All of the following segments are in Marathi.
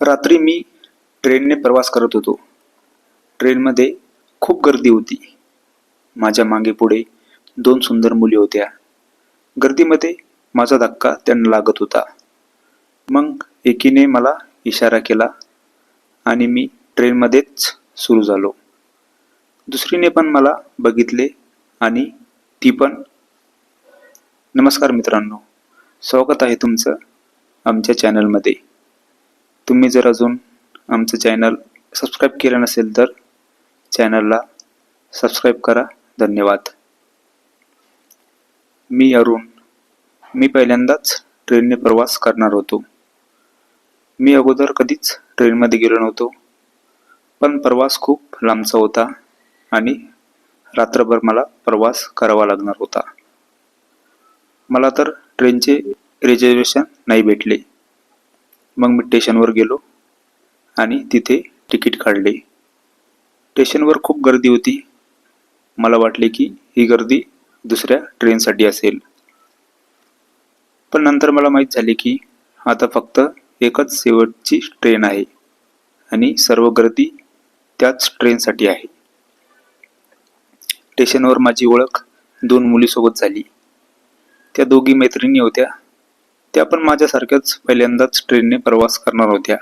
रात्री मी ट्रेनने प्रवास करत होतो. ट्रेनमध्ये खूप गर्दी होती. माझ्या मागे पुढे दोन सुंदर मुली होत्या. गर्दीमध्ये माझा धक्का त्यांना लागत होता. मग एकीने मला इशारा केला आणि मी ट्रेनमध्येच सुरू झालो. दुसरीने पण मला बघितले आणि ती पण. नमस्कार मित्रांनो स्वागत आहे तुमचं आमच्या चॅनलमध्ये तुम्ही जर अजून आमचं चॅनल सबस्क्राईब केलं नसेल तर चॅनलला सबस्क्राईब करा. धन्यवाद. मी अरुण. मी पहिल्यांदाच ट्रेनने प्रवास करणार होतो. मी अगोदर कधीच ट्रेनमध्ये गेलो नव्हतो. पण प्रवास खूप लांबचा होता आणि रात्रभर मला प्रवास करावा लागणार होता. मला तर ट्रेनचे रिझर्वेशन नाही भेटले. मग मी स्टेशनवर गेलो आणि तिथे तिकीट काढले. स्टेशनवर खूप गर्दी होती. मला वाटले की ही गर्दी दुसऱ्या ट्रेनसाठी असेल. पण नंतर मला माहीत झाले की आता फक्त एकच शेवटची ट्रेन आहे आणि सर्व गर्दी त्याच ट्रेनसाठी आहे. स्टेशनवर माझी ओळख दोन मुलीसोबत झाली. त्या दोघी मैत्रिणी होत्या. त्या पण माझ्यासारख्याच पहिल्यांदाच ट्रेनने प्रवास करणार होत्या.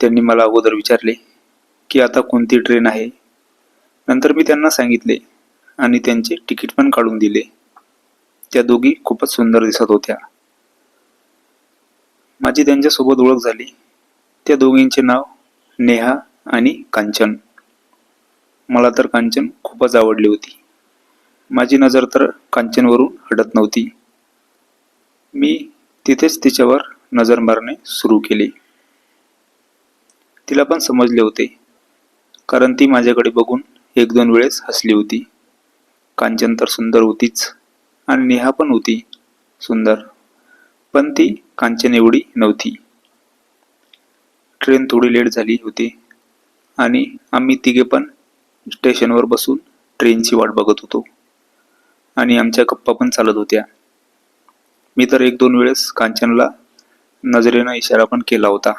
त्यांनी मला अगोदर विचारले की आता कोणती ट्रेन आहे? नंतर मी त्यांना सांगितले आणि त्यांचे तिकीट पण काढून दिले. त्या दोघी खूपच सुंदर दिसत होत्या. माझी त्यांच्यासोबत ओळख झाली. त्या दोघींचे नाव नेहा आणि कांचन. मला तर कांचन खूपच आवडली होती. माझी नजर तर कांचनवरून हटत नव्हती. मी तिथेच तिच्यावर नजर मारणे सुरू केले. तिला पण समजले होते कारण ती माझ्याकडे बघून एक दोन वेळेस हसली होती. कांचन तर सुंदर होतीच आणि नेहा पण होती सुंदर पण ती कांचन एवढी नव्हती. ट्रेन थोडी लेट झाली होती आणि आम्ही तिघे पण स्टेशनवर बसून ट्रेनची वाट बघत होतो आणि आमच्या गप्पा पण चालत होत्या. मी तर एक दोन वेळेस कांचनला नजरेनं इशारा पण केला होता.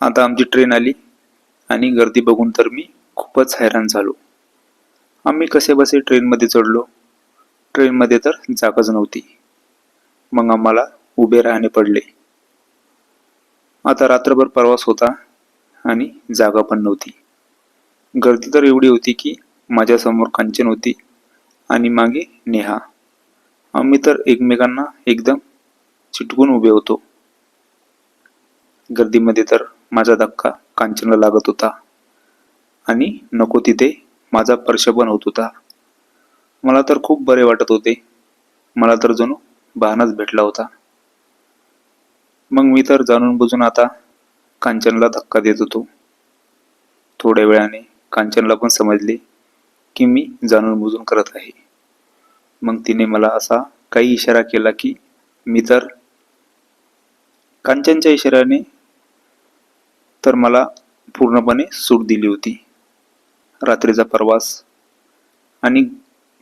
आता आमची ट्रेन आली आणि गर्दी बघून तर मी खूपच हैराण झालो. आम्ही कसे बसे ट्रेनमध्ये चढलो. ट्रेनमध्ये तर जागाच नव्हती. मग आम्हाला उभे राहणे पडले. आता रात्रभर प्रवास होता आणि जागा पण नव्हती. गर्दी तर एवढी होती की माझ्यासमोर कांचन होती आणि मागे नेहा. आम्ही तर एकमेकांना एकदम चिटकून उभे होतो. गर्दीमध्ये तर माझा धक्का कांचनला लागत होता आणि नको तिथे माझा स्पर्श पण होत होता. मला तर खूप बरे वाटत होते. मला तर जणू बहानाच भेटला होता. मग मी तर जाणून बुजून आता कांचनला धक्का देत होतो. थोड्या वेळाने कांचनला पण समजले की मी जाणून बुजून करत आहे. मग तिने मला असा काही इशारा केला की मी तर कांचनच्या इशाऱ्याने तर मला पूर्णपणे सूट दिली होती. रात्रीचा प्रवास आणि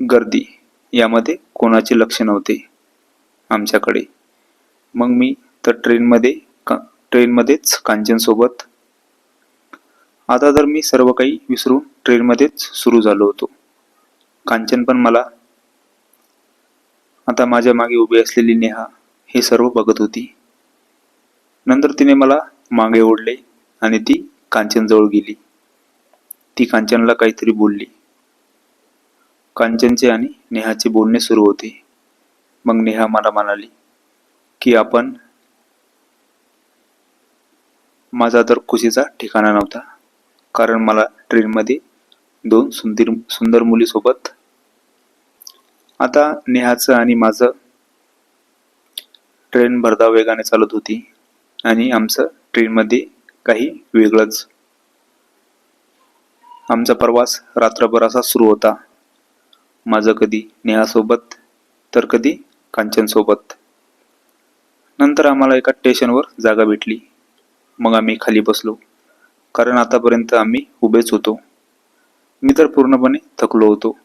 गर्दी यामध्ये कोणाचे लक्ष नव्हते आमच्याकडे. मग मी तर ट्रेनमध्ये का ट्रेनमध्येच कांचनसोबत. आता तर मी सर्व काही विसरून ट्रेनमध्येच सुरू झालो होतो. कांचन पण मला आता माझ्या मागे उभी असलेली नेहा हे सर्व बघत होती. नंतर तिने मला मागे ओढले आणि ती कांचनजवळ गेली. ती कांचनला काहीतरी बोलली. कांचनचे आणि नेहाचे बोलणे सुरू होते. मग नेहा मला म्हणाली की आपण माझा तर खुशीचा ठिकाणा नव्हता. कारण मला ट्रेनमध्ये दोन सुंदर सुंदर मुलीसोबत आता नेहाचं आणि माझं ट्रेन भरधाव वेगाने चालत होती. आणि आमचं ट्रेनमध्ये काही वेगळंच. आमचा प्रवास रात्रभर असा सुरू होता. माझं कधी नेहासोबत तर कधी कांचनसोबत. नंतर आम्हाला एका स्टेशनवर जागा भेटली. मग आम्ही खाली बसलो. कारण आतापर्यंत आम्ही उभेच होतो. मी तर पूर्णपणे थकलो होतो.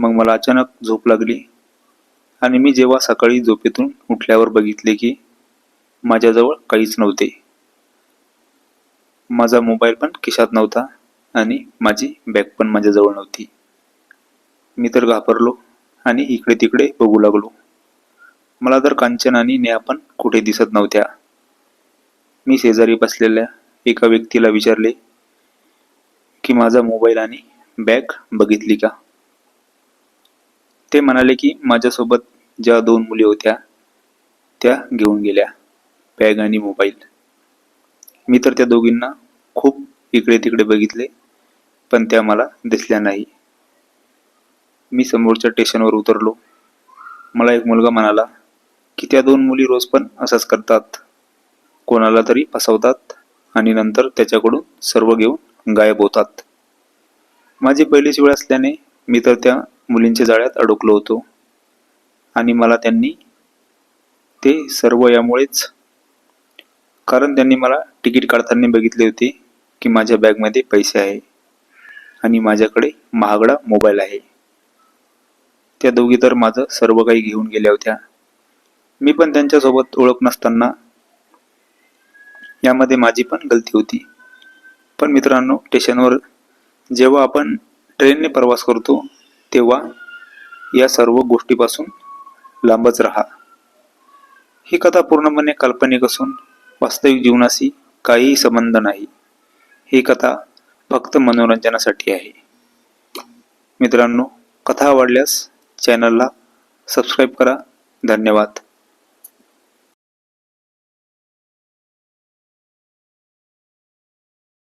मग मला अचानक झोप लागली. आणि मी जेव्हा सकाळी झोपेतून उठल्यावर बघितले की माझ्याजवळ काहीच नव्हते. माझा मोबाईल पण खिशात नव्हता आणि माझी बॅग पण माझ्याजवळ नव्हती. मी तर घाबरलो आणि इकडे तिकडे बघू लागलो. मला तर कांचन आणि नेहा पण कुठे दिसत नव्हत्या. मी शेजारी बसलेल्या एका व्यक्तीला विचारले की माझा मोबाईल आणि बॅग बघितली का? ते म्हणाले की माझ्यासोबत ज्या दोन मुली होत्या त्या घेऊन गेल्या बॅग आणि मोबाईल. मी तर त्या दोघींना खूप इकडे तिकडे बघितले पण त्या मला दिसल्या नाही. मी समोरच्या स्टेशनवर उतरलो. मला एक मुलगा म्हणाला की त्या दोन मुली रोज पण असंच करतात. कोणाला तरी फसवतात आणि नंतर त्याच्याकडून सर्व घेऊन गायब होतात. माझी पहिलीच वेळ असल्याने मी तर त्या मुलींच्या जाळ्यात अडकलो होतो. आणि मला त्यांनी ते सर्व यामुळेच कारण त्यांनी मला तिकीट काढताना बघितले होते की माझ्या बॅगमध्ये पैसे आहे आणि माझ्याकडे महागडा मोबाईल आहे. त्या दोघी तर माझं सर्व काही घेऊन गेल्या होत्या. मी पण त्यांच्यासोबत ओळख नसताना यामध्ये माझी पण गलती होती. पण मित्रांनो स्टेशनवर जेव्हा आपण ट्रेनने प्रवास करतो तेव्हा या सर्व गोष्टीपासून लांबच राहा. ही कथा पूर्णपणे काल्पनिक असून वास्तविक जीवनाशी काहीही संबंध नाही. ही कथा फक्त मनोरंजनासाठी आहे. मित्रांनो कथा आवडल्यास चॅनलला सबस्क्राईब करा. धन्यवाद.